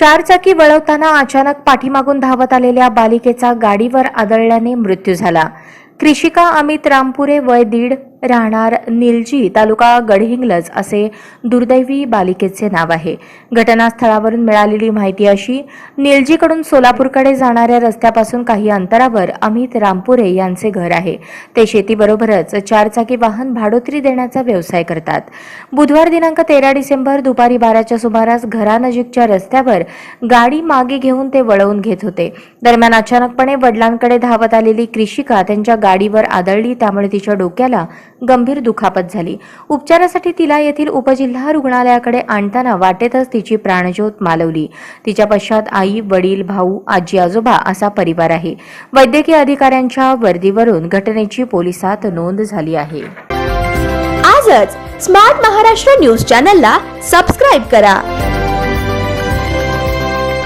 चारचाकी वळवताना अचानक पाठीमागून धावत आलेल्या बालिकेचा गाडीवर आदळल्याने मृत्यू झाला. कृषिका अमित रामपुरे वय दीड राहणार निलजी तालुका गडहिंग्लज असे दुर्दैवी बालिकेचे नाव आहे. घटनास्थळावरून मिळालेली माहिती अशी निलजीकडून सोलापूरकडे जाणाऱ्या रस्त्यापासून काही अंतरावर अमित रामपुरे यांचे घर आहे. ते शेतीबरोबरच चारचाकी वाहन भाडोत्री देण्याचा व्यवसाय करतात. बुधवार दिनांक तेरा डिसेंबर दुपारी बाराच्या सुमारास घरानजीकच्या रस्त्यावर गाडी मागे घेऊन ते वळवून घेत होते. दरम्यान अचानकपणे वडिलांकडे धावत आलेली कृषिका त्यांच्या गाडीवर आदळली त्यामुळे तिच्या डोक्याला गंभीर दुखापत झाली. उपचारासाठी तिला येथील उपजिल्हा रुग्णालयाकडे आणताना वाटेतच तिची प्राणज्योत मालवली. तिच्या पश्चात आई वडील भाऊ आजी आजोबा असा परिवार आहे. वैद्यकीय अधिकाऱ्यांच्या वर्दीवरून घटनेची पोलिसात नोंद झाली आहे. आजच स्मार्ट महाराष्ट्र न्यूज चॅनलला सबस्क्राईब करा.